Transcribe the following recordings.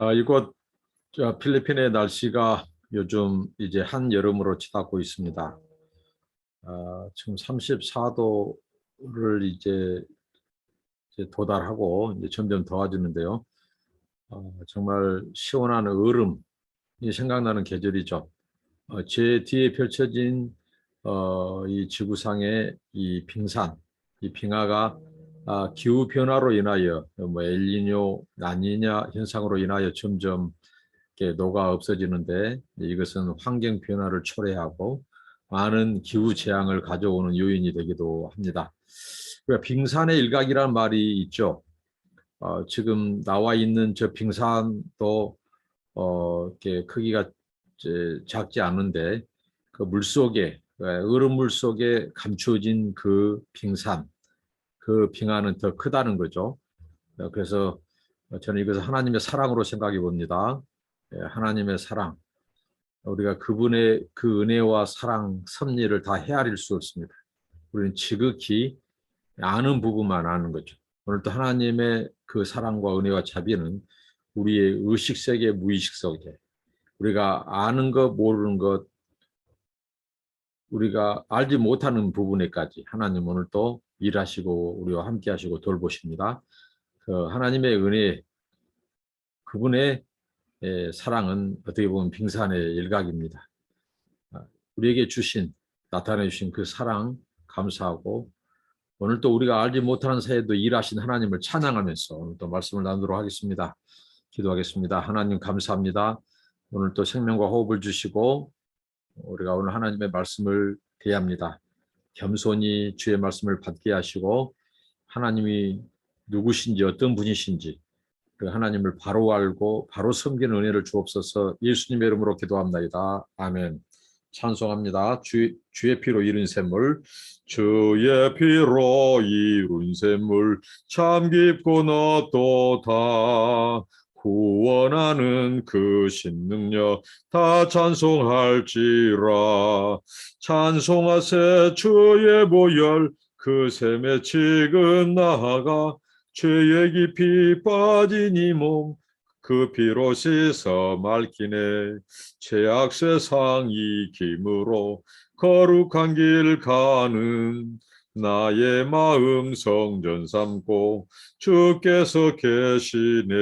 아, 이곳 저 필리핀의 날씨가 요즘 이제 한 여름으로 치닫고 있습니다. 아, 지금 34도를 이제, 이제 도달하고 이제 점점 더워지는데요. 어, 정말 시원한 얼음이 생각나는 계절이죠. 어, 제 뒤에 펼쳐진 어, 이 지구상의 이 빙산, 이 빙하가 아, 기후 변화로 인하여 뭐 엘니뇨, 라니냐 현상으로 인하여 점점 이렇게 녹아 없어지는데 이것은 환경 변화를 초래하고 많은 기후 재앙을 가져오는 요인이 되기도 합니다. 그러니까 빙산의 일각이라는 말이 있죠. 어, 지금 나와 있는 저 빙산도 어, 이렇게 크기가 작지 않은데 그 물속에 얼음물 속에 감추어진 그 빙산 그 빙하는 더 크다는 거죠. 어, 그래서 저는 이것을 하나님의 사랑으로 생각해 봅니다. 예, 하나님의 사랑. 우리가 그분의 그 은혜와 사랑, 섭리를 다 헤아릴 수 없습니다. 우리는 지극히 아는 부분만 아는 거죠. 오늘도 하나님의 그 사랑과 은혜와 자비는 우리의 의식 세계, 무의식 세계, 우리가 아는 것, 모르는 것, 우리가 알지 못하는 부분에까지 하나님 오늘 또 일하시고 우리와 함께 하시고 돌보십니다. 그 하나님의 은혜, 그분의 에, 사랑은 어떻게 보면 빙산의 일각입니다. 아, 우리에게 주신, 나타내 주신 그 사랑 감사하고 오늘 또 우리가 알지 못하는 사이에도 일하신 하나님을 찬양하면서 오늘 또 말씀을 나누도록 하겠습니다. 기도하겠습니다. 하나님 감사합니다. 오늘 또 생명과 호흡을 주시고 우리가 오늘 하나님의 말씀을 대합니다. 겸손히 주의 말씀을 받게 하시고 하나님이 누구신지 어떤 분이신지 그 하나님을 바로 알고 바로 섬기는 은혜를 주옵소서 예수님의 이름으로 기도합나이다. 아멘. 찬송합니다. 주, 주의 피로 이룬 샘물 주의 피로 이룬 샘물 참 깊고 높도다 구원하는 그 신능력 다 찬송할지라. 찬송하세 주의 보혈 그 샘에 지금 나아가 죄의 깊이 이몸그 피로 씻어 맑히네. 죄악 세상 이김으로 거룩한 길 가는 나의 마음 성전 삼고 주께서 계시네.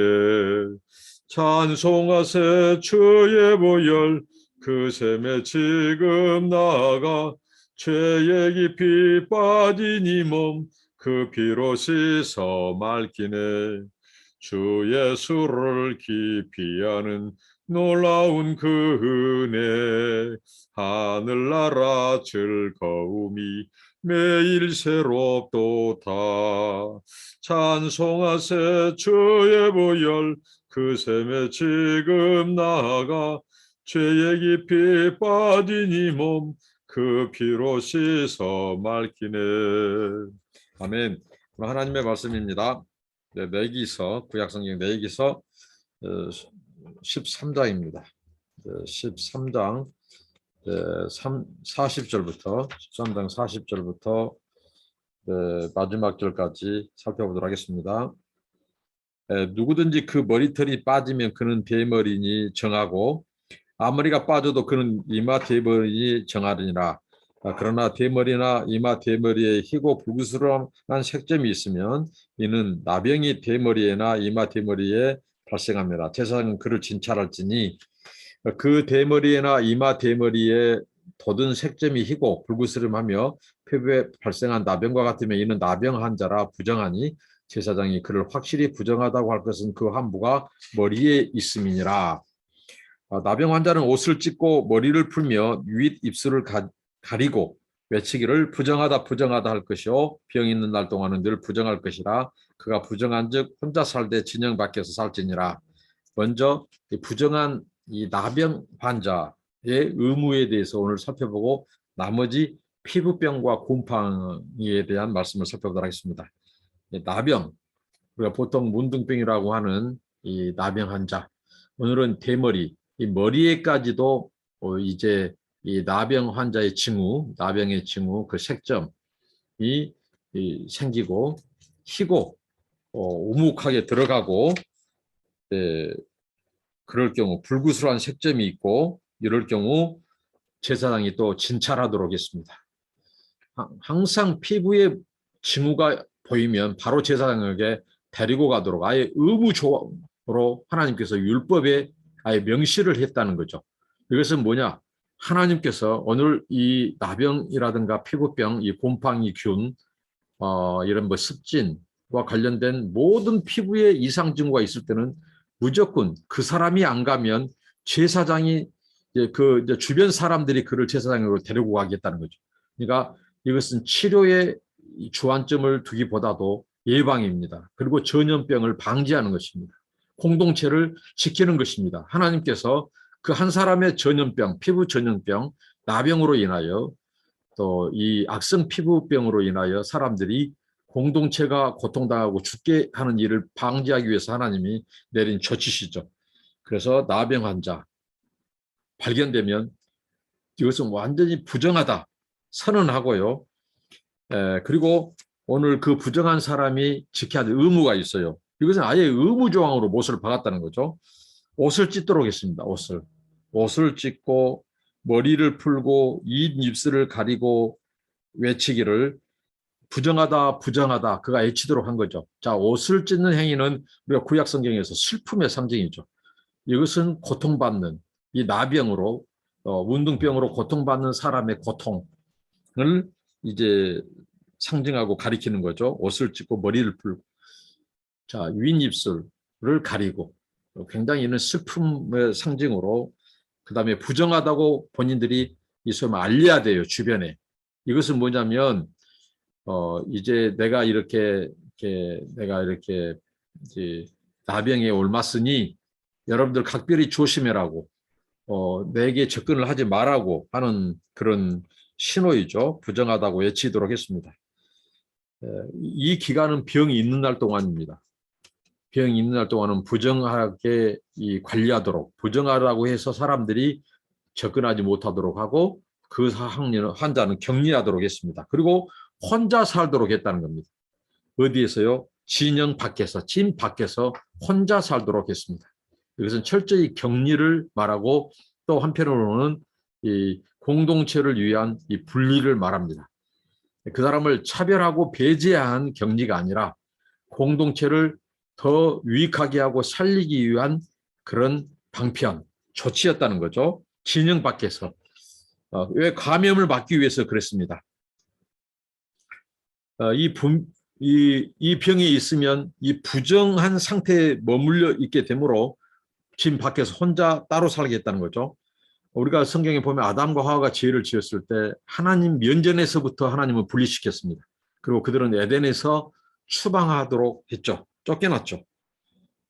찬송하세 주의 보혈 그 샘에 지금 나아가 죄의 깊이 빠진 이 몸 그 피로 씻어 맑히네. 주 예수를 아는 놀라운 그 은혜 하늘나라 즐거움이 매일 새롭도다. 찬송하세 주의 보혈 그 샘에 지금 나아가 죄의 깊이 빠진 이 몸 그 피로 씻어 맑히네. 아멘. 하나님의 말씀입니다. 네, 내기서 구약성경 내기서 13장입니다. 13장 40절부터 13장 40절부터 마지막 절까지 살펴보도록 하겠습니다. 누구든지 그 머리털이 빠지면 그는 대머리니 정하고 앞머리가 빠져도 그는 이마 대머리니 정하리니라. 아, 그러나 대머리나 이마 대머리에 희고 불구스러운 색점이 있으면 이는 나병이 대머리에나 이마 대머리에 발생합니다. 제사장은 그를 진찰할지니 그 대머리에나 이마 대머리에 돋은 색점이 희고 불구스름하며 폐부에 발생한 나병과 같으면 이는 나병 환자라 부정하니 제사장이 그를 확실히 부정하다고 할 것은 그 환부가 머리에 있음이니라. 아, 나병 환자는 옷을 찢고 머리를 풀며 윗 입술을 가, 가리고 외치기를 부정하다 부정하다 할 것이요 병 있는 날 동안은 늘 부정할 것이라 그가 부정한즉 혼자 살되 진영 밖에서 살지니라. 먼저 부정한 이 나병 환자의 의무에 대해서 오늘 살펴보고 나머지 피부병과 곰팡이에 대한 말씀을 살펴보도록 하겠습니다. 나병, 우리가 보통 문둥병이라고 하는 이 나병 환자, 오늘은 대머리, 이 머리에까지도 어, 이제 이 나병 환자의 징후, 나병의 징후, 그 색점이 생기고 희고 어, 우묵하게 들어가고 에, 그럴 경우 불구슬한 색점이 있고 이럴 경우 제사장이 또 진찰하도록 했습니다. 하- 항상 피부에 징후가 보이면 바로 제사장에게 데리고 가도록 아예 의무조로 하나님께서 율법에 아예 명시를 했다는 거죠. 이것은 뭐냐? 하나님께서 오늘 이 나병이라든가 피부병, 이 곰팡이 균, 어, 이런 뭐 습진과 관련된 모든 피부에 이상 징후가 있을 때는 무조건 그 사람이 안 가면 제사장이 그 주변 사람들이 그를 제사장으로 데리고 가겠다는 거죠. 그러니까 이것은 치료에 이 주안점을 두기보다도 예방입니다. 그리고 전염병을 방지하는 것입니다. 공동체를 지키는 것입니다. 하나님께서 그 한 사람의 전염병, 피부 전염병, 나병으로 인하여 또 이 악성 피부병으로 인하여 사람들이 공동체가 고통당하고 죽게 하는 일을 방지하기 위해서 하나님이 내린 조치시죠. 그래서 나병 환자 발견되면 이것은 완전히 부정하다 선언하고요. 에, 그리고 오늘 그 부정한 사람이 지켜야 될 의무가 있어요. 이것은 아예 의무 조항으로 못을 박았다는 거죠. 옷을 찢도록 했습니다. 옷을 옷을 찢고 머리를 풀고 입 입술을 가리고 외치기를 부정하다 부정하다 그가 애치도록 한 거죠. 자 옷을 찢는 행위는 우리가 구약 성경에서 슬픔의 상징이죠. 이것은 고통받는 이 나병으로 어, 운동병으로 고통받는 사람의 고통을 이제 상징하고 가리키는 거죠. 옷을 찢고 머리를 풀고 자 윗입술을 가리고 굉장히 이는 슬픔의 상징으로 그 다음에 부정하다고 본인들이 있으면 알려야 돼요 주변에 이것은 뭐냐면 어 이제 내가 이렇게 이렇게 내가 이렇게 이제 나병에 옮았으니 여러분들 각별히 조심해라고 어 내게 접근을 하지 말라고 하는 그런 신호이죠 부정하다고 외치도록 했습니다. 에, 이 기간은 병이 있는 날 동안입니다. 병이 있는 날 동안은 부정하게 이 관리하도록 부정하라고 해서 사람들이 접근하지 못하도록 하고 그 사- 환자는 격리하도록 했습니다. 그리고 혼자 살도록 했다는 겁니다. 어디에서요? 진영 밖에서, 진 밖에서 혼자 살도록 했습니다. 이것은 철저히 격리를 말하고 또 한편으로는 이 공동체를 위한 이 분리를 말합니다. 그 사람을 차별하고 배제한 격리가 아니라 공동체를 더 유익하게 하고 살리기 위한 그런 방편, 조치였다는 거죠. 진영 밖에서. 어, 왜 감염을 막기 위해서 그랬습니다. 어, 이, 분, 이, 이 병이 있으면 이 부정한 상태에 머물러 있게 되므로 집 밖에서 혼자 따로 살겠다는 거죠. 우리가 성경에 보면 아담과 하와가 죄를 지었을 때 하나님 면전에서부터 하나님을 분리시켰습니다. 그리고 그들은 에덴에서 추방하도록 했죠. 쫓겨났죠.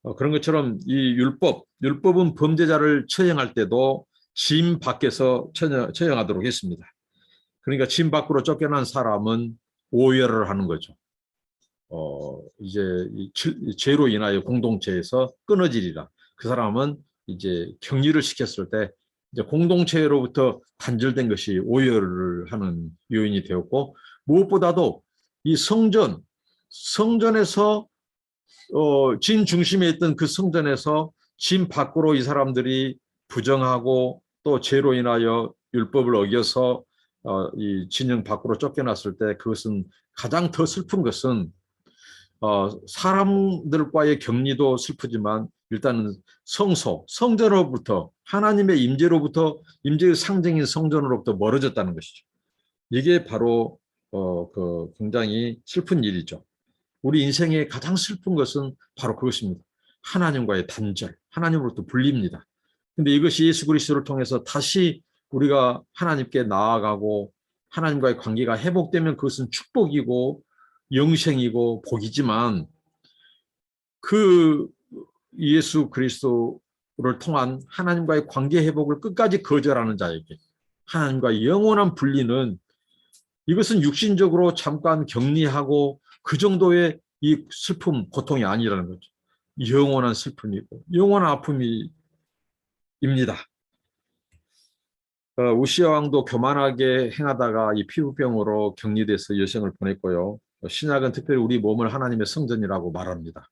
어, 그런 것처럼 이 율법, 율법은 범죄자를 처형할 때도 짐 밖에서 처형, 처형하도록 했습니다. 그러니까 짐 밖으로 쫓겨난 사람은 오열을 하는 거죠. 어, 이제 죄로 인하여 공동체에서 끊어지리라. 그 사람은 이제 격리를 시켰을 때 이제 공동체로부터 단절된 것이 오열을 하는 요인이 되었고 무엇보다도 이 성전 성전에서 어, 진 중심에 있던 그 성전에서 진 밖으로 이 사람들이 부정하고 또 죄로 인하여 율법을 어겨서 어, 이 진영 밖으로 쫓겨났을 때 그것은 가장 더 슬픈 것은 어, 사람들과의 격리도 슬프지만 일단은 성소, 성전으로부터 하나님의 임재로부터 임재의 상징인 성전으로부터 멀어졌다는 것이죠. 이게 바로 어, 그 굉장히 슬픈 일이죠. 우리 인생의 가장 슬픈 것은 바로 그것입니다. 하나님과의 단절, 하나님으로부터 분리입니다. 근데 이것이 예수 그리스도를 통해서 다시 우리가 하나님께 나아가고 하나님과의 관계가 회복되면 그것은 축복이고 영생이고 복이지만 그 예수 그리스도를 통한 하나님과의 관계 회복을 끝까지 거절하는 자에게 하나님과 영원한 분리는 이것은 육신적으로 잠깐 격리하고 그 정도의 이 슬픔, 고통이 아니라는 거죠. 영원한 슬픔이고 영원한 아픔이 입니다. 어, 우시아 왕도 교만하게 행하다가 이 피부병으로 격리돼서 여생을 보냈고요. 어, 신약은 특별히 우리 몸을 하나님의 성전이라고 말합니다.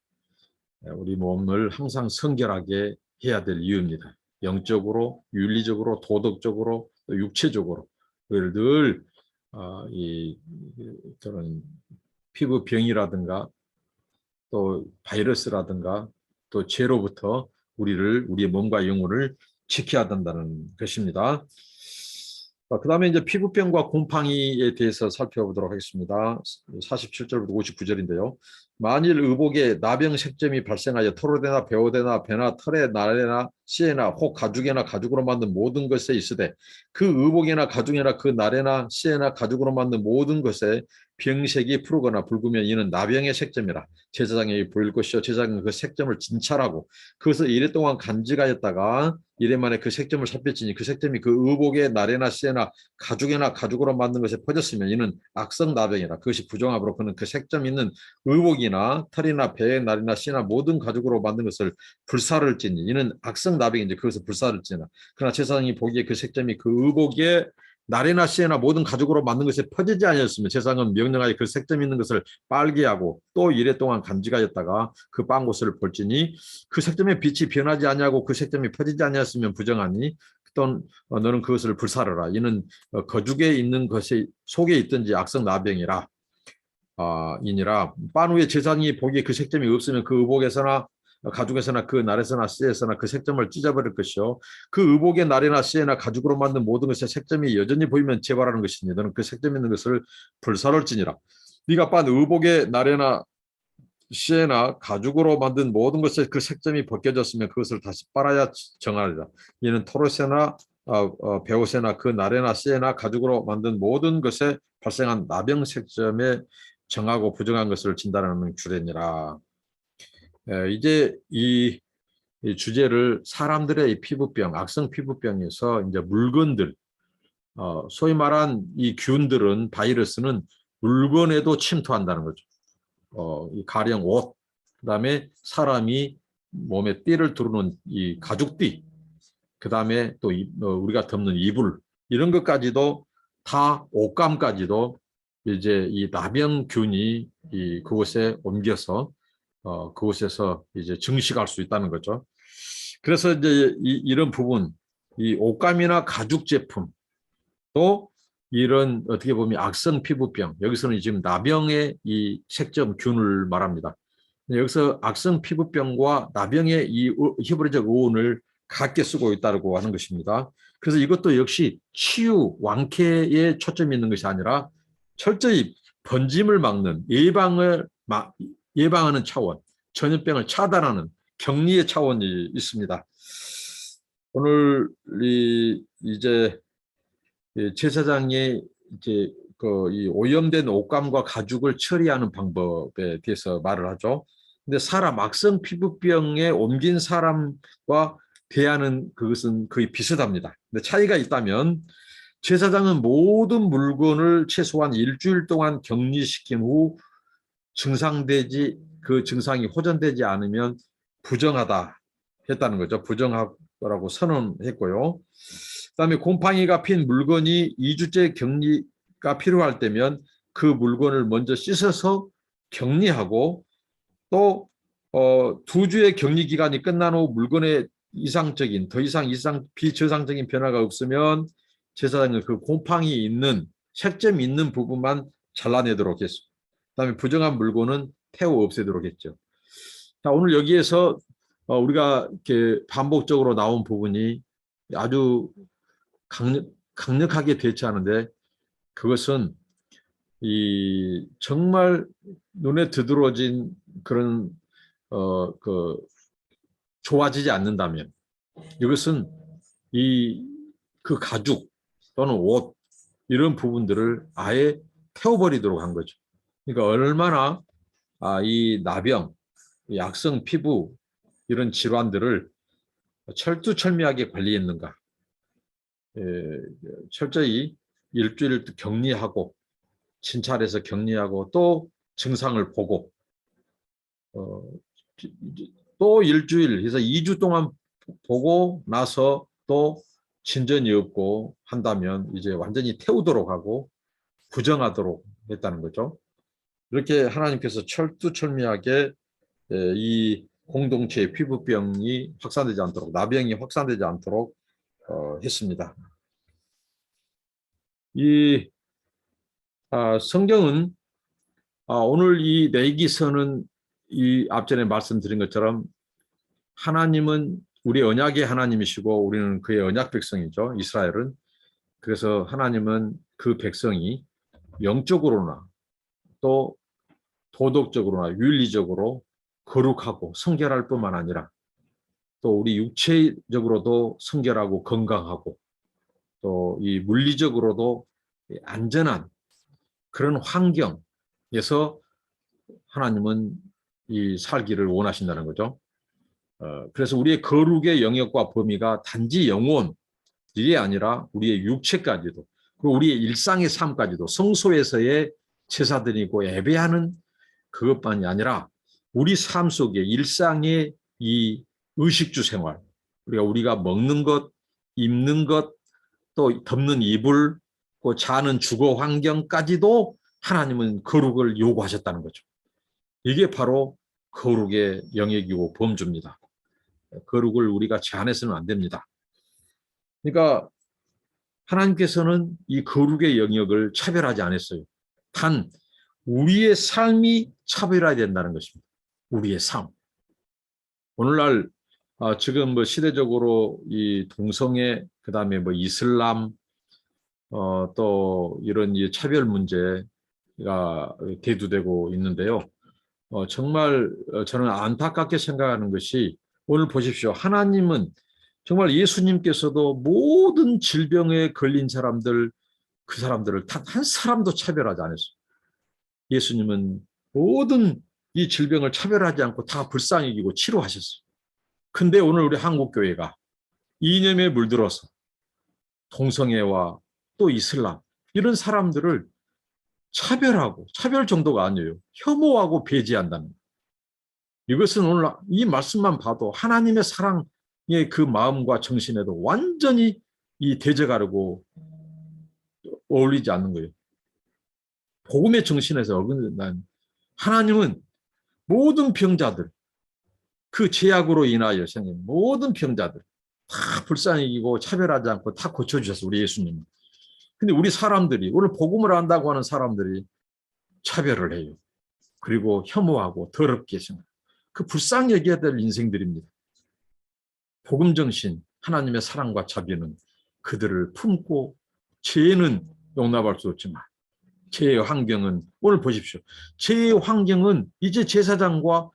예, 우리 몸을 항상 성결하게 해야 될 이유입니다. 영적으로, 윤리적으로, 도덕적으로, 또 육체적으로 늘 어, 이 이- 그런 피부 병이라든가 또 바이러스라든가 또 죄로부터 우리를 우리의 몸과 영혼을 지켜야 된다는 것입니다. 그 다음에 이제 피부병과 곰팡이에 대해서 살펴보도록 하겠습니다. 47절부터 59절인데요. 만일 의복에 나병 색점이 발생하여 토로대나 배오대나 배나 털에 나래나 씨에나 혹 가죽에나 가죽으로 만든 모든 것에 있으되 그 의복이나 가죽이나 그 나래나 씨에나 가죽으로 만든 모든 것에 병색이 푸르거나 붉으면 이는 나병의 색점이라 제사장이 보일 것이요 제사장은 그 색점을 진찰하고 그것을 이래 동안 간직하였다가 이래 만에 그 색점을 살폈지니 그 색점이 그 의복의 나래나 씨에나 가죽이나 가죽으로 만든 것에 퍼졌으면 이는 악성 나병이라 그것이 부정함으로 그는 그 색점 있는 의복이나 털이나 배의 날이나 씨나 모든 가죽으로 만든 것을 불사를 찌니 이는 악성 나병인지 그것을 불사를 찌나 그러나 제사장이 보기에 그 색점이 그 의복의 날이나 씨나 모든 가죽으로 만든 것에 퍼지지 아니었으면 제사장은 명령하여 그 색점 있는 것을 빨게 하고 또 이래 동안 간직하였다가 그 빵 곳을 볼지니 그 색점의 빛이 변하지 아니하고 그 색점이 퍼지지 아니었으면 부정하니 또 어, 너는 그것을 불사르라. 이는 어, 거죽에 있는 것이 속에 있든지 악성 나병이라 아, 이니라. 빤 후에 제사장이 보기에 그 색점이 없으면 그 의복에서나 가죽에서나 그 날에서나 씨에서나 그 색점을 찢어버릴 것이요. 그 의복의 날이나 씨에나 가죽으로 만든 모든 것의 색점이 여전히 보이면 재발하는 것이니 너는 그 색점 있는 것을 불사를지니라. 네가 빤 의복의 날에나 씨에나 가죽으로 만든 모든 것에 그 색점이 벗겨졌으면 그것을 다시 빨아야 정하리라. 이는 토로세나 어, 어, 베오세나 그 날에나 씨에나 가죽으로 만든 모든 것에 발생한 나병 색점에 정하고 부정한 것을 진단하는 주례니라. 에, 이제 이, 이 주제를 사람들의 이 피부병, 악성 피부병에서 이제 물건들, 어, 소위 말한 이 균들은 바이러스는 물건에도 침투한다는 거죠. 어, 이 가령 옷, 그다음에 사람이 몸에 띠를 두르는 이 가죽띠, 그다음에 또 이- 어, 우리가 덮는 이불 이런 것까지도 다 옷감까지도 이제 이 나병균이 이 그곳에 옮겨서 어, 그곳에서 이제 증식할 수 있다는 거죠. 그래서 이제 이, 이런 부분, 이 옷감이나 가죽 제품, 또 이런 어떻게 보면 악성 피부병, 여기서는 지금 나병의 이 색점균을 말합니다. 여기서 악성 피부병과 나병의 이 어- 히브리적 어원을 같게 쓰고 있다고 하는 것입니다. 그래서 이것도 역시 치유, 완쾌에 초점이 있는 것이 아니라 철저히 번짐을 막는 예방을 막 예방하는 차원, 전염병을 차단하는 격리의 차원이 있습니다. 오늘 이 이제 이 제사장이 이제 그이 오염된 옷감과 가죽을 처리하는 방법에 대해서 말을 하죠. 근데 사람 악성 피부병에 옮긴 사람과 대하는 그것은 거의 비슷합니다. 근데 차이가 있다면 제사장은 모든 물건을 최소한 일주일 동안 격리시킨 후 증상되지 그 증상이 호전되지 않으면 부정하다 했다는 거죠. 부정하라고 선언했고요. 그다음에 곰팡이가 핀 물건이 2주째 격리가 필요할 때면 그 물건을 먼저 씻어서 격리하고 또 어, 두 주의 격리 기간이 끝난 후 물건에 이상적인 더 이상 이상 비정상적인 변화가 없으면 제사장은 그 곰팡이 있는 색점 있는 부분만 잘라내도록 했습니다. 그다음에 부정한 물건은 태워 없애도록 했죠. 자 오늘 여기에서 어, 우리가 이렇게 반복적으로 나온 부분이 아주 강력, 강력하게 대처하는데 그것은 이 정말 눈에 드들어진 그런 어 그 좋아지지 않는다면 이것은 이 그 가죽 또는 옷 이런 부분들을 아예 태워버리도록 한 거죠. 그러니까 얼마나 아, 이 나병, 이 악성 피부 이런 질환들을 철두철미하게 관리했는가. 에, 철저히 일주일 격리하고 진찰해서 격리하고 또 증상을 보고 어, 또 일주일 해서 2주 동안 보고 나서 또 진전이 없고 한다면 이제 완전히 태우도록 하고 부정하도록 했다는 거죠. 이렇게 하나님께서 철두철미하게 에, 이 공동체의 피부병이 확산되지 않도록 나병이 확산되지 않도록 어, 했습니다. 이 아, 성경은 아, 오늘 이 내기서는 이 앞전에 말씀드린 것처럼 하나님은 우리 언약의 하나님이시고 우리는 그의 언약 백성이죠. 이스라엘은 그래서 하나님은 그 백성이 영적으로나 또 도덕적으로나 윤리적으로 거룩하고 성결할 뿐만 아니라 또 우리 육체적으로도 성결하고 건강하고 또 이 물리적으로도 안전한 그런 환경에서 하나님은 이 살기를 원하신다는 거죠. 어, 그래서 우리의 거룩의 영역과 범위가 단지 영혼 일이 아니라 우리의 육체까지도 그리고 우리의 일상의 삶까지도 성소에서의 제사드리고 예배하는 그것만이 아니라 우리 삶 속에 일상의 이 의식주 생활 우리가 우리가 먹는 것, 입는 것, 또 덮는 이불, 또 자는 주거 환경까지도 하나님은 거룩을 요구하셨다는 거죠. 이게 바로 거룩의 영역이고 범주입니다. 거룩을 우리가 제한해서는 안 됩니다. 그러니까 하나님께서는 이 거룩의 영역을 차별하지 않았어요. 단 우리의 삶이 차별화야 된다는 것입니다. 우리의 삶. 오늘날 아, 지금 뭐 시대적으로 이 동성애 그다음에 뭐 이슬람 어, 또 이런 이 차별 문제가 대두되고 있는데요. 어, 정말 어, 저는 안타깝게 생각하는 것이 오늘 보십시오. 하나님은 정말 예수님께서도 모든 질병에 걸린 사람들 그 사람들을 단 한 사람도 차별하지 않았어요. 예수님은 모든 이 질병을 차별하지 않고 다 불쌍히 여기고 치료하셨어요. 근데 오늘 우리 한국 교회가 이념에 물들어서 동성애와 또 이슬람 이런 사람들을 차별하고 차별 정도가 아니에요. 혐오하고 배제한다는 거예요. 이것은 오늘 이 말씀만 봐도 하나님의 사랑의 그 마음과 정신에도 완전히 이 대적하려고 어울리지 않는 거예요. 복음의 정신에서 어긋난 하나님은 모든 병자들 그 죄악으로 인하여 생긴 모든 병자들 다 불쌍히 이기고 차별하지 않고 다 고쳐주셨어 우리 예수님. 근데 우리 사람들이 오늘 복음을 안다고 하는 사람들이 차별을 해요. 그리고 혐오하고 더럽게 생각. 그 불쌍히 여겨야 될 인생들입니다. 복음 정신, 하나님의 사랑과 자비는 그들을 품고 죄는 용납할 수 없지만 죄의 환경은 오늘 보십시오. 죄의 환경은 이제 제사장과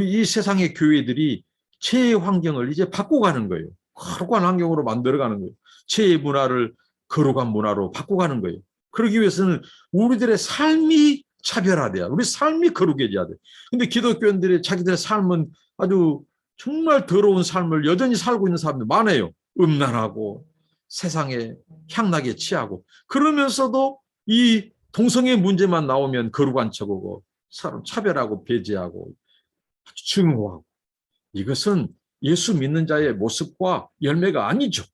이 세상의 교회들이 죄의 환경을 이제 바꿔가는 거예요. 거룩한 환경으로 만들어가는 거예요. 죄의 문화를 거룩한 문화로 바꿔가는 거예요. 그러기 위해서는 우리들의 삶이 차별화돼야 우리 삶이 거룩해져야 돼. 근데 기독교인들이 자기들의 삶은 아주 정말 더러운 삶을 여전히 살고 있는 사람들 많아요. 음란하고 세상에 향락에 취하고 그러면서도 이 동성애 문제만 나오면 거룩한 척하고 사람 차별하고 배제하고 아주 증오하고 이것은 예수 믿는 자의 모습과 열매가 아니죠.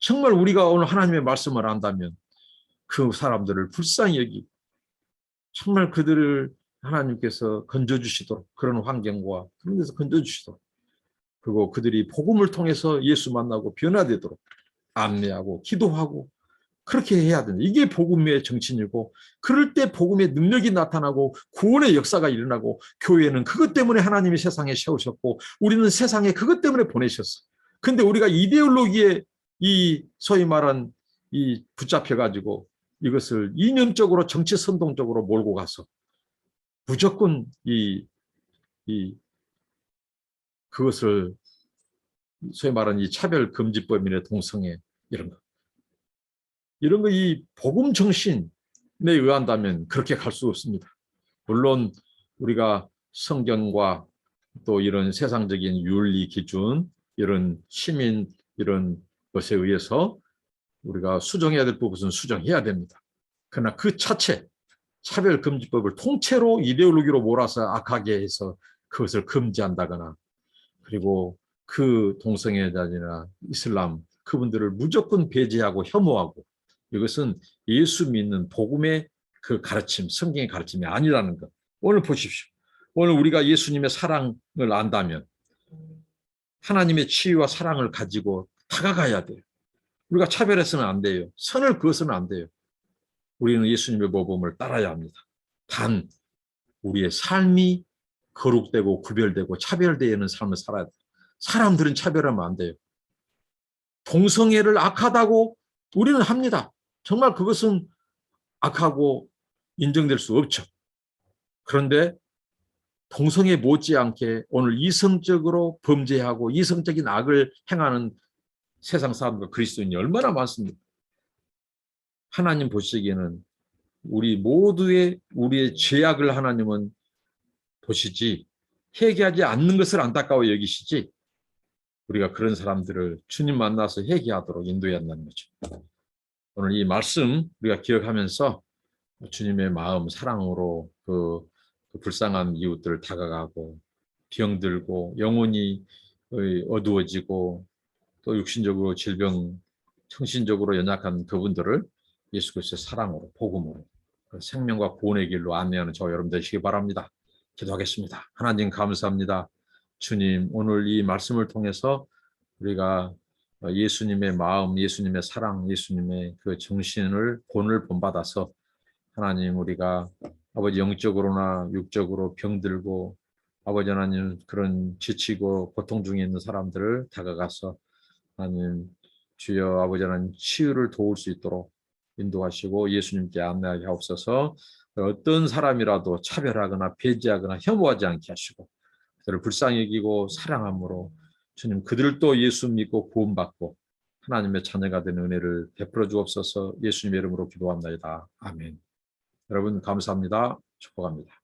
정말 우리가 오늘 하나님의 말씀을 안다면 그 사람들을 불쌍히 여기 정말 그들을 하나님께서 건져주시도록 그런 환경과 그런 데서 건져주시도록 그리고 그들이 복음을 통해서 예수 만나고 변화되도록 안내하고 기도하고 그렇게 해야 된다. 이게 복음의 정신이고 그럴 때 복음의 능력이 나타나고 구원의 역사가 일어나고 교회는 그것 때문에 하나님이 세상에 세우셨고 우리는 세상에 그것 때문에 보내셨어. 근데 우리가 이데올로기에 이 소위 말한 이 붙잡혀 가지고 이것을 이념적으로 정치 선동적으로 몰고 가서 무조건 이, 이 그것을 소위 말하는 이 차별금지법이나 동성애 이런 거 이런 거 이 복음 정신에 의한다면 그렇게 갈 수 없습니다. 물론 우리가 성경과 또 이런 세상적인 윤리 기준 이런 시민 이런 것에 의해서 우리가 수정해야 될 부분은 수정해야 됩니다. 그러나 그 자체 차별금지법을 통째로 이데올로기로 몰아서 악하게 해서 그것을 금지한다거나 그리고 그 동성애자나 이슬람 그분들을 무조건 배제하고 혐오하고 이것은 예수 믿는 복음의 그 가르침, 성경의 가르침이 아니라는 것. 오늘 보십시오. 오늘 우리가 예수님의 사랑을 안다면 하나님의 치유와 사랑을 가지고 다가가야 돼요. 우리가 차별해서는 안 돼요. 선을 그어서는 안 돼요. 우리는 예수님의 모범을 따라야 합니다. 단 우리의 삶이 거룩되고 구별되고 차별되는 삶을 살아야 돼요. 사람들은 차별하면 안 돼요. 동성애를 악하다고 우리는 합니다. 정말 그것은 악하고 인정될 수 없죠. 그런데 동성애 못지않게 오늘 이성적으로 범죄하고 이성적인 악을 행하는 세상 사람과 그리스도인이 얼마나 많습니까? 하나님 보시기에는 우리 모두의 우리의 죄악을 하나님은 보시지 회개하지 않는 것을 안타까워 여기시지 우리가 그런 사람들을 주님 만나서 회개하도록 인도해야 한다는 거죠. 오늘 이 말씀 우리가 기억하면서 주님의 마음 사랑으로 그, 그 불쌍한 이웃들을 다가가고 병들고 영혼이 어두워지고 또 육신적으로 질병 정신적으로 연약한 그분들을 예수 그리스도의 사랑으로 복음으로 그 생명과 구원의 길로 안내하는 저 여러분 되시기 바랍니다. 기도하겠습니다. 하나님 감사합니다. 주님 오늘 이 말씀을 통해서 우리가 예수님의 마음, 예수님의 사랑, 예수님의 그 정신을 본을 본받아서 하나님 우리가 아버지 영적으로나 육적으로 병들고 아버지 하나님 그런 지치고 고통 중에 있는 사람들을 다가가서 하나님 주여 아버지 하나님 치유를 도울 수 있도록 인도하시고 예수님께 안내하게 하옵소서. 어떤 사람이라도 차별하거나 배제하거나 혐오하지 않게 하시고 그들을 불쌍히 여기고 사랑함으로 주님 그들도 예수 믿고 구원받고 하나님의 자녀가 되는 은혜를 베풀어 주옵소서 예수님의 이름으로 기도합니다. 아멘. 여러분 감사합니다. 축복합니다.